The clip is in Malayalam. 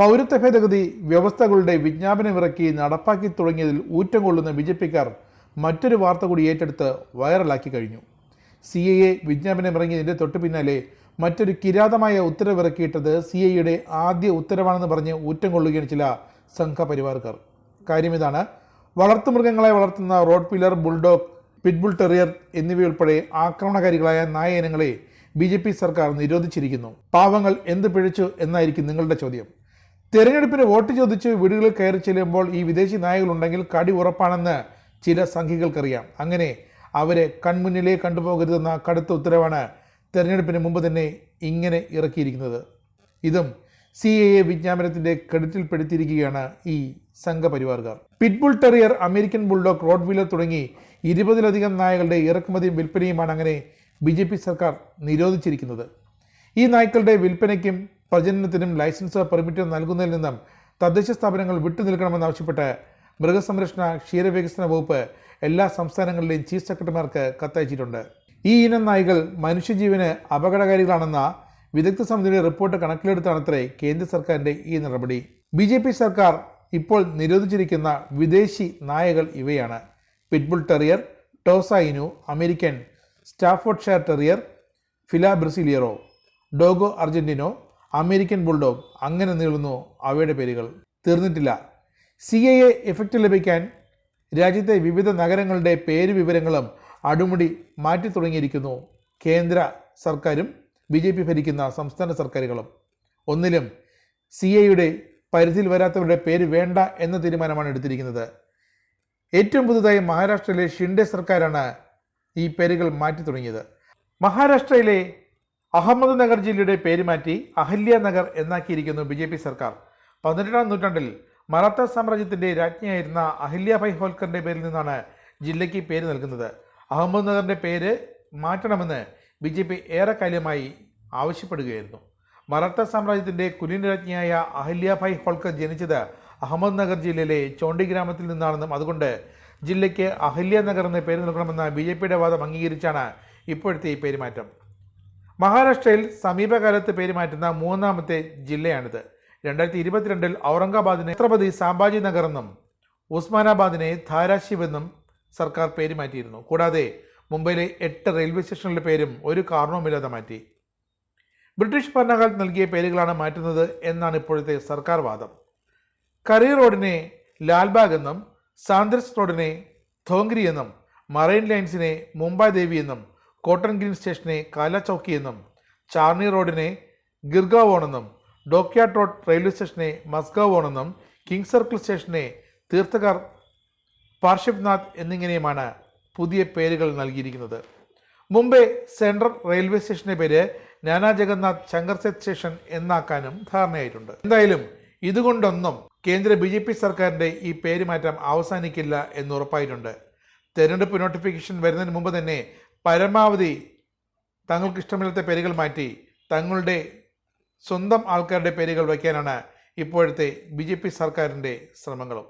പൗരത്വ ഭേദഗതി വ്യവസ്ഥകളുടെ വിജ്ഞാപനമിറക്കി നടപ്പാക്കി തുടങ്ങിയതിൽ ഊറ്റം കൊള്ളുന്ന ബി ജെ പിക്കാർ മറ്റൊരു വാർത്ത കൂടി ഏറ്റെടുത്ത് വൈറലാക്കി കഴിഞ്ഞു. സി എ എ വിജ്ഞാപനമിറങ്ങിയതിന്റെ തൊട്ടു പിന്നാലെ മറ്റൊരു കിരാതമായ ഉത്തരവിറക്കിയിട്ടത് സി ഐയുടെ ആദ്യ ഉത്തരവാണെന്ന് പറഞ്ഞ് ഊറ്റം കൊള്ളുകയാണ് ചില സംഘപരിവാർക്കാർ. കാര്യം ഇതാണ് വളർത്തുമൃഗങ്ങളെ വളർത്തുന്ന rottweiler bulldog pit bull terrier എന്നിവയുൾപ്പെടെ ആക്രമണകാരികളായ നായ ഇനങ്ങളെ ബി സർക്കാർ നിരോധിച്ചിരിക്കുന്നു. പാവങ്ങൾ എന്ത് പിഴച്ചു എന്നായിരിക്കും നിങ്ങളുടെ ചോദ്യം. തെരഞ്ഞെടുപ്പിന് വോട്ട് ചോദിച്ച് വീടുകളിൽ കയറി ചെല്ലുമ്പോൾ ഈ വിദേശി നായകളുണ്ടെങ്കിൽ കടി ഉറപ്പാണെന്ന് ചില സംഘികൾക്കറിയാം. അങ്ങനെ അവരെ കൺമുന്നിലേ കണ്ടുപോകരുതെന്ന കടുത്ത ഉത്തരവാണ് തെരഞ്ഞെടുപ്പിന് മുമ്പ് തന്നെ ഇങ്ങനെ ഇറക്കിയിരിക്കുന്നത്. ഇതും സി എ എ വിജ്ഞാപനത്തിന്റെ ക്രെഡിറ്റിൽപ്പെടുത്തിയിരിക്കുകയാണ് ഈ സംഘപരിവാർകാർ pitbull terrier American bulldog rottweiler തുടങ്ങി ഇരുപതിലധികം നായകളുടെ ഇറക്കുമതിയും വിൽപ്പനയുമാണ് അങ്ങനെ ബി സർക്കാർ നിരോധിച്ചിരിക്കുന്നത്. ഈ നായ്ക്കളുടെ വിൽപ്പനയ്ക്കും പ്രജനനത്തിനും ലൈസൻസ് പെർമിറ്റ് നൽകുന്നതിൽ നിന്നും തദ്ദേശ സ്ഥാപനങ്ങൾ വിട്ടുനിൽക്കണമെന്നാവശ്യപ്പെട്ട് മൃഗസംരക്ഷണ ക്ഷീരവികസന വകുപ്പ് എല്ലാ സംസ്ഥാനങ്ങളിലെയും ചീഫ് സെക്രട്ടറിമാർക്ക് കത്തയച്ചിട്ടുണ്ട്. ഈ ഇനം നായ്കൾ മനുഷ്യജീവന് അപകടകാരികളാണെന്ന വിദഗ്ധ സമിതിയുടെ റിപ്പോർട്ട് കണക്കിലെടുത്താണത്രേ കേന്ദ്ര സർക്കാരിന്റെ ഈ നടപടി. ബി ജെ പി സർക്കാർ ഇപ്പോൾ നിരോധിച്ചിരിക്കുന്ന വിദേശി നായകൾ ഇവയാണ്. Pitbull terrier tosa inu American Staffordshire terrier fila brasileiro dogo argentino American bulldog അങ്ങനെ നീളുന്നു അവയുടെ പേരുകൾ. തീർന്നിട്ടില്ല. സി എ എ എഫക്റ്റ് ലഭിക്കാൻ രാജ്യത്തെ വിവിധ നഗരങ്ങളുടെ പേര് വിവരങ്ങളും അടുമുടി മാറ്റി തുടങ്ങിയിരിക്കുന്നു. കേന്ദ്ര സർക്കാരും ബി ജെ പി ഭരിക്കുന്ന സംസ്ഥാന സർക്കാരുകളും. ഒന്നിലും സി എയുടെ പരിധിയിൽ വരാത്തവരുടെ പേര് വേണ്ട എന്ന തീരുമാനമാണ് എടുത്തിരിക്കുന്നത്. ഏറ്റവും പുതുതായി മഹാരാഷ്ട്രയിലെ ഷിൻഡെ സർക്കാരാണ് ഈ പേരുകൾ മാറ്റി തുടങ്ങിയത്. മഹാരാഷ്ട്രയിലെ അഹമ്മദ് നഗർ ജില്ലയുടെ പേര് മാറ്റി അഹല്യ നഗർ എന്നാക്കിയിരിക്കുന്നു ബി ജെ പി സർക്കാർ. പതിനെട്ടാം നൂറ്റാണ്ടിൽ മറാത്ത സാമ്രാജ്യത്തിന്റെ രാജ്ഞിയായിരുന്ന അഹല്യാഭായ് ഹോൽക്കറിന്റെ പേരിൽ നിന്നാണ് ജില്ലയ്ക്ക് പേര് നൽകുന്നത്. അഹമ്മദ് നഗറിന്റെ പേര് മാറ്റണമെന്ന് ബി ജെ പി ഏറെക്കാലമായി ആവശ്യപ്പെടുകയായിരുന്നു. മറാത്ത സാമ്രാജ്യത്തിന്റെ കുലീന രാജ്ഞിയായ അഹല്യ അഹല്യാഭായ് ഹോൾക്കർ ജനിച്ചത് അഹമ്മദ് നഗർ ജില്ലയിലെ ചോണ്ടി ഗ്രാമത്തിൽ നിന്നാണെന്നും അതുകൊണ്ട് ജില്ലയ്ക്ക് അഹല്യ നഗർ എന്ന പേര് നൽകണമെന്ന ബി ജെ പിയുടെ വാദം അംഗീകരിച്ചാണ് ഇപ്പോഴത്തെ ഈ പേരുമാറ്റം. മഹാരാഷ്ട്രയിൽ സമീപകാലത്ത് പേര് മാറ്റുന്ന മൂന്നാമത്തെ ജില്ലയാണിത്. രണ്ടായിരത്തി ഇരുപത്തിരണ്ടിൽ ഔറംഗാബാദിനെ ഛത്രപതി സാംബാജി നഗർ എന്നും ഉസ്മാനാബാദിനെ ധാരാശിവ് എന്നും സർക്കാർ പേര് മാറ്റിയിരുന്നു. കൂടാതെ മുംബൈയിലെ എട്ട് റെയിൽവേ സ്റ്റേഷനുകളുടെ പേരും ഒരു കാരണവുമില്ലാതെ മാറ്റി. ബ്രിട്ടീഷ് ഭരണകാലത്ത് നൽകിയ പേരുകളാണ് മാറ്റുന്നത് എന്നാണ് ഇപ്പോഴത്തെ സർക്കാർ വാദം. കറി റോഡിനെ ലാൽബാഗ് എന്നും സാന്ദ്രസ് റോഡിനെ ധോങ്ക്രി എന്നും മറൈൻ ലൈൻസിനെ മുംബൈ ദേവി എന്നും കോട്ടൺ ഗ്രീൻ സ്റ്റേഷനെ കാലാചൌക്കി എന്നും ചാർണി റോഡിനെ ഗിർഗാവോൺ എന്നും ഡോക്യാട്ട് റോഡ് റെയിൽവേ സ്റ്റേഷനെ മസ്ഗാവോൺ എന്നും കിങ് സർക്കിൾ സ്റ്റേഷനെ തീർത്ഥകാർ പാർശ്വനാഥ് എന്നിങ്ങനെയുമാണ് പുതിയ പേരുകൾ നൽകിയിരിക്കുന്നത്. മുംബൈ സെൻട്രൽ റെയിൽവേ സ്റ്റേഷന്റെ പേര് നാനാ ജഗന്നാഥ് ശങ്കർസെത് സ്റ്റേഷൻ എന്നാക്കാനും ധാരണയായിട്ടുണ്ട്. എന്തായാലും ഇതുകൊണ്ടൊന്നും കേന്ദ്ര ബി ജെ പി സർക്കാരിന്റെ ഈ പേരുമാറ്റം അവസാനിക്കില്ല എന്ന് ഉറപ്പായിട്ടുണ്ട്. തെരഞ്ഞെടുപ്പ് നോട്ടിഫിക്കേഷൻ വരുന്നതിന് മുമ്പ് തന്നെ പരമാവധി തങ്ങൾക്ക് ഇഷ്ടമില്ലാത്ത പേരുകൾ മാറ്റി തങ്ങളുടെ സ്വന്തം ആൾക്കാരുടെ പേരുകൾ വയ്ക്കാനാണ് ഇപ്പോഴത്തെ ബി ജെ പി സർക്കാരിന്റെ ശ്രമങ്ങളും.